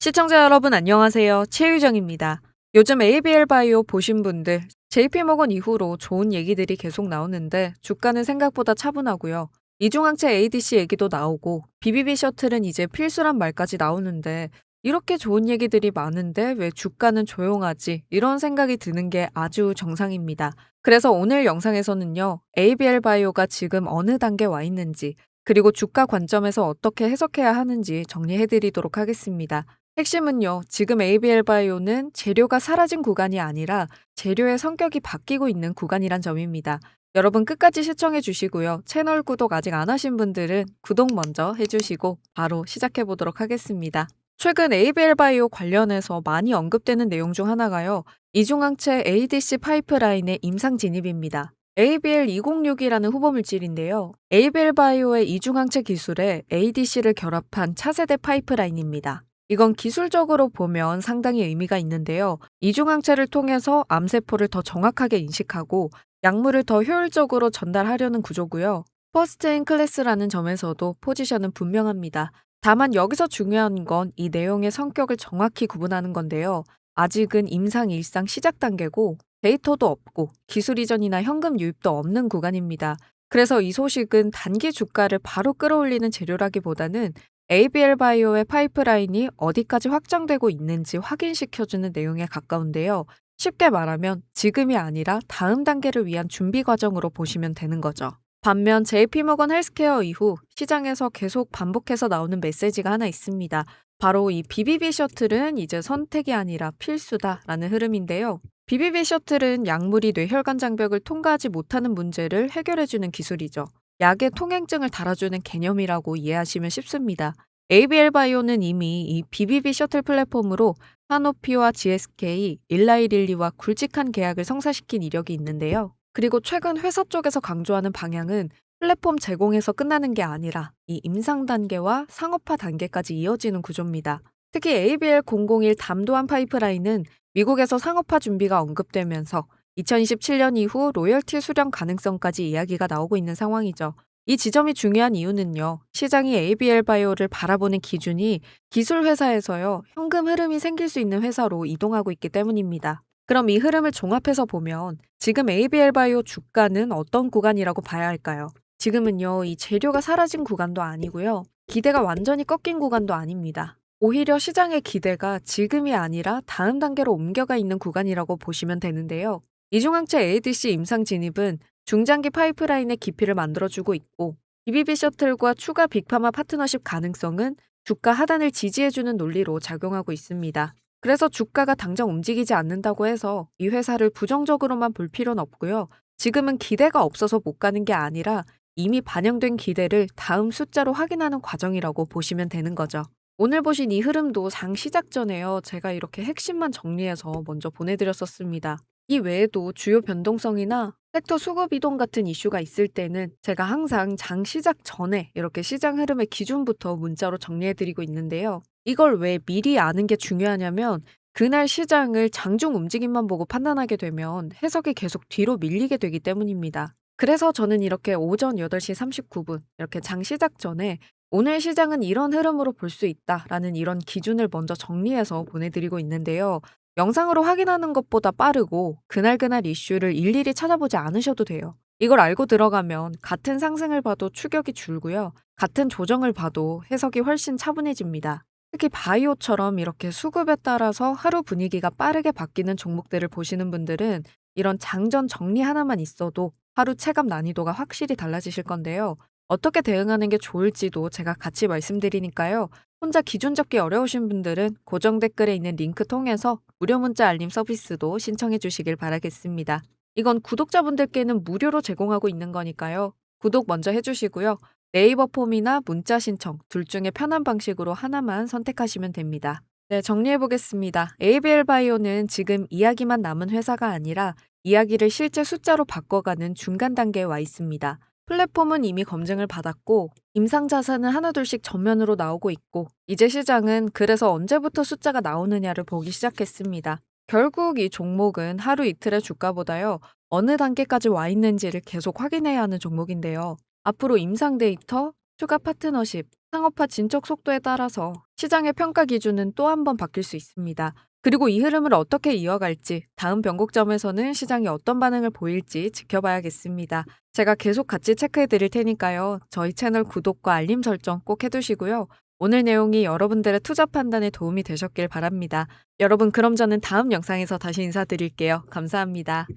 시청자 여러분 안녕하세요. 최유정입니다. 요즘 ABL 바이오 보신 분들 JP모건 이후로 좋은 얘기들이 계속 나오는데 주가는 생각보다 차분하고요. 이중항체 ADC 얘기도 나오고 BBB 셔틀은 이제 필수란 말까지 나오는데 이렇게 좋은 얘기들이 많은데 왜 주가는 조용하지? 이런 생각이 드는 게 아주 정상입니다. 그래서 오늘 영상에서는요. ABL 바이오가 지금 어느 단계 와 있는지 그리고 주가 관점에서 어떻게 해석해야 하는지 정리해 드리도록 하겠습니다. 핵심은요, 지금 ABL 바이오는 재료가 사라진 구간이 아니라 재료의 성격이 바뀌고 있는 구간이란 점입니다. 여러분 끝까지 시청해 주시고요. 채널 구독 아직 안 하신 분들은 구독 먼저 해주시고 바로 시작해 보도록 하겠습니다. 최근 ABL 바이오 관련해서 많이 언급되는 내용 중 하나가요. 이중항체 ADC 파이프라인의 임상 진입입니다. ABL206이라는 후보물질인데요. ABL 바이오의 이중항체 기술에 ADC를 결합한 차세대 파이프라인입니다. 이건 기술적으로 보면 상당히 의미가 있는데요. 이중항체를 통해서 암세포를 더 정확하게 인식하고 약물을 더 효율적으로 전달하려는 구조고요. 퍼스트 인 클래스라는 점에서도 포지션은 분명합니다. 다만 여기서 중요한 건 이 내용의 성격을 정확히 구분하는 건데요. 아직은 임상 일상 시작 단계고 데이터도 없고 기술 이전이나 현금 유입도 없는 구간입니다. 그래서 이 소식은 단기 주가를 바로 끌어올리는 재료라기보다는 ABL 바이오의 파이프라인이 어디까지 확장되고 있는지 확인시켜주는 내용에 가까운데요. 쉽게 말하면 지금이 아니라 다음 단계를 위한 준비 과정으로 보시면 되는 거죠. 반면 JP모건 헬스케어 이후 시장에서 계속 반복해서 나오는 메시지가 하나 있습니다. 바로 이 BBB 셔틀은 이제 선택이 아니라 필수다라는 흐름인데요. BBB 셔틀은 약물이 뇌혈관 장벽을 통과하지 못하는 문제를 해결해주는 기술이죠. 약의 통행증을 달아주는 개념이라고 이해하시면 쉽습니다. ABL 바이오는 이미 이 BBB 셔틀 플랫폼으로 하노피와 GSK, 일라이릴리와 굵직한 계약을 성사시킨 이력이 있는데요. 그리고 최근 회사 쪽에서 강조하는 방향은 플랫폼 제공에서 끝나는 게 아니라 이 임상 단계와 상업화 단계까지 이어지는 구조입니다. 특히 ABL001 담도한 파이프라인은 미국에서 상업화 준비가 언급되면서 2027년 이후 로열티 수령 가능성까지 이야기가 나오고 있는 상황이죠. 이 지점이 중요한 이유는요. 시장이 ABL 바이오를 바라보는 기준이 기술 회사에서요. 현금 흐름이 생길 수 있는 회사로 이동하고 있기 때문입니다. 그럼 이 흐름을 종합해서 보면 지금 ABL 바이오 주가는 어떤 구간이라고 봐야 할까요? 지금은요. 이 재료가 사라진 구간도 아니고요. 기대가 완전히 꺾인 구간도 아닙니다. 오히려 시장의 기대가 지금이 아니라 다음 단계로 옮겨가 있는 구간이라고 보시면 되는데요. 이중항체 ADC 임상 진입은 중장기 파이프라인의 깊이를 만들어주고 있고 BBB 셔틀과 추가 빅파마 파트너십 가능성은 주가 하단을 지지해주는 논리로 작용하고 있습니다. 그래서 주가가 당장 움직이지 않는다고 해서 이 회사를 부정적으로만 볼 필요는 없고요. 지금은 기대가 없어서 못 가는 게 아니라 이미 반영된 기대를 다음 숫자로 확인하는 과정이라고 보시면 되는 거죠. 오늘 보신 이 흐름도 장 시작 전에요. 제가 이렇게 핵심만 정리해서 먼저 보내드렸었습니다. 이 외에도 주요 변동성이나 섹터 수급 이동 같은 이슈가 있을 때는 제가 항상 장 시작 전에 이렇게 시장 흐름의 기준부터 문자로 정리해드리고 있는데요. 이걸 왜 미리 아는 게 중요하냐면 그날 시장을 장중 움직임만 보고 판단하게 되면 해석이 계속 뒤로 밀리게 되기 때문입니다. 그래서 저는 이렇게 오전 8시 39분 이렇게 장 시작 전에 오늘 시장은 이런 흐름으로 볼 수 있다라는 이런 기준을 먼저 정리해서 보내드리고 있는데요. 영상으로 확인하는 것보다 빠르고 그날그날 이슈를 일일이 찾아보지 않으셔도 돼요. 이걸 알고 들어가면 같은 상승을 봐도 추격이 줄고요. 같은 조정을 봐도 해석이 훨씬 차분해집니다. 특히 바이오처럼 이렇게 수급에 따라서 하루 분위기가 빠르게 바뀌는 종목들을 보시는 분들은 이런 장전 정리 하나만 있어도 하루 체감 난이도가 확실히 달라지실 건데요. 어떻게 대응하는 게 좋을지도 제가 같이 말씀드리니까요. 혼자 기준 잡기 어려우신 분들은 고정 댓글에 있는 링크 통해서 무료 문자 알림 서비스도 신청해 주시길 바라겠습니다. 이건 구독자분들께는 무료로 제공하고 있는 거니까요. 구독 먼저 해주시고요. 네이버 폼이나 문자 신청 둘 중에 편한 방식으로 하나만 선택하시면 됩니다. 네, 정리해 보겠습니다. ABL 바이오는 지금 이야기만 남은 회사가 아니라 이야기를 실제 숫자로 바꿔가는 중간 단계에 와 있습니다. 플랫폼은 이미 검증을 받았고 임상 자산은 하나둘씩 전면으로 나오고 있고 이제 시장은 그래서 언제부터 숫자가 나오느냐를 보기 시작했습니다. 결국 이 종목은 하루 이틀의 주가보다요 어느 단계까지 와 있는지를 계속 확인해야 하는 종목인데요. 앞으로 임상 데이터 추가 파트너십, 상업화 진척 속도에 따라서 시장의 평가 기준은 또 한 번 바뀔 수 있습니다. 그리고 이 흐름을 어떻게 이어갈지, 다음 변곡점에서는 시장이 어떤 반응을 보일지 지켜봐야겠습니다. 제가 계속 같이 체크해 드릴 테니까요. 저희 채널 구독과 알림 설정 꼭 해두시고요. 오늘 내용이 여러분들의 투자 판단에 도움이 되셨길 바랍니다. 여러분, 그럼 저는 다음 영상에서 다시 인사드릴게요. 감사합니다.